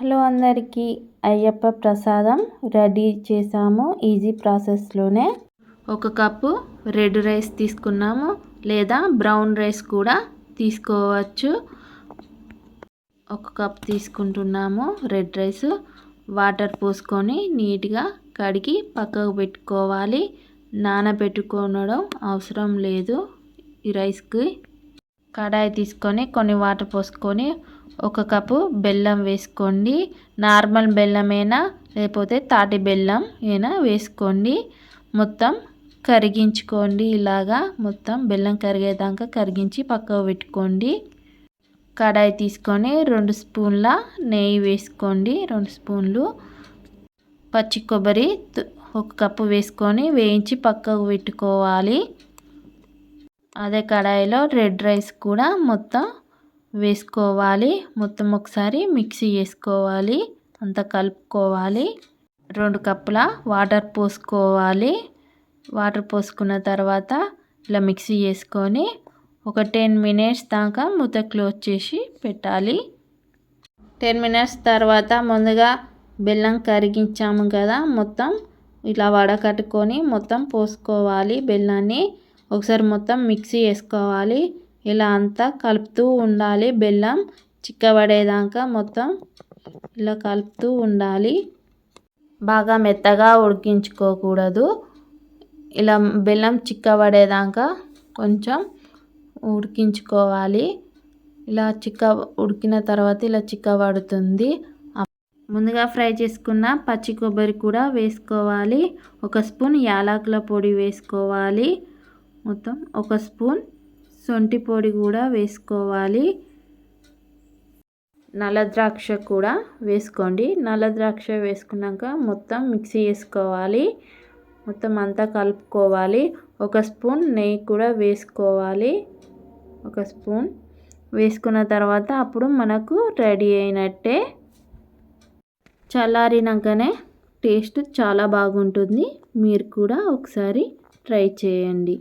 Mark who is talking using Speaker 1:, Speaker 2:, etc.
Speaker 1: Hello అందరికీ అయ్యప్ప ప్రసాదం ready చేసాము ఈజీ ప్రాసెస్లోనే ఒక కప్పు రెడ్ రైస్ తీసుకున్నాము లేదా బ్రౌన్ రైస్ కూడా తీసుకోవచ్చు. ఒక కప్ తీసుకుంటున్నాము రెడ్ రైస్. వాటర్ పోసుకొని నీట్గా కడిగి పక్కకు పెట్టుకోవాలి. నానబెట్టుకోవడం అవసరం లేదు ఈ రైస్కి. కడాయి తీసుకొని కొన్ని వాటర్ పోసుకొని ఒక కప్పు బెల్లం వేసుకోండి. నార్మల్ బెల్లమైనా లేకపోతే తాటి బెల్లం అయినా వేసుకోండి. మొత్తం కరిగించుకోండి ఇలాగా. మొత్తం బెల్లం కరిగేదాకా కరిగించి పక్కకు పెట్టుకోండి. కడాయి తీసుకొని రెండు స్పూన్ల నెయ్యి వేసుకోండి. రెండు స్పూన్లు పచ్చి కొబ్బరి ఒక కప్పు వేసుకొని వేయించి పక్కకు పెట్టుకోవాలి. అదే కడాయిలో రెడ్ రైస్ కూడా మొత్తం వేసుకోవాలి. మొత్తం ఒకసారి మిక్సీ చేసుకోవాలి. అంతా కలుపుకోవాలి. రెండు కప్పుల వాటర్ పోసుకోవాలి. వాటర్ పోసుకున్న తర్వాత ఇలా మిక్సీ చేసుకొని ఒక టెన్ మినిట్స్ దాకా మూత క్లోజ్ చేసి పెట్టాలి. టెన్ మినిట్స్ తర్వాత ముందుగా బెల్లం కరిగించాము కదా మొత్తం. ఇలా వడకట్టుకొని మొత్తం పోసుకోవాలి బెల్లాన్ని. ఒకసారి మొత్తం మిక్సీ వేసుకోవాలి. ఇలా అంతా కలుపుతూ ఉండాలి. బెల్లం చిక్కబడేదాకా మొత్తం ఇలా కలుపుతూ ఉండాలి. బాగా మెత్తగా ఉడికించుకోకూడదు. ఇలా బెల్లం చిక్కబడేదాకా కొంచెం ఉడికించుకోవాలి. ఇలా చిక్క ఉడికిన తర్వాత ఇలా చిక్కబడుతుంది. ముందుగా ఫ్రై చేసుకున్న పచ్చి కొబ్బరి కూడా వేసుకోవాలి. ఒక స్పూన్ యాలకుల పొడి వేసుకోవాలి. మొత్తం ఒక స్పూన్ శొంఠి పొడి కూడా వేసుకోవాలి. నల్ల ద్రాక్ష కూడా వేసుకోండి. నల్ల ద్రాక్ష వేసుకున్నాక మొత్తం మిక్సీ వేసుకోవాలి మొత్తం అంతా కలుపుకోవాలి. ఒక స్పూన్ నెయ్యి కూడా వేసుకోవాలి. ఒక స్పూన్ వేసుకున్న తర్వాత అప్పుడు మనకు రెడీ అయినట్టే చల్లారినాకనే టేస్ట్ చాలా బాగుంటుంది. మీరు కూడా ఒకసారి ట్రై చేయండి.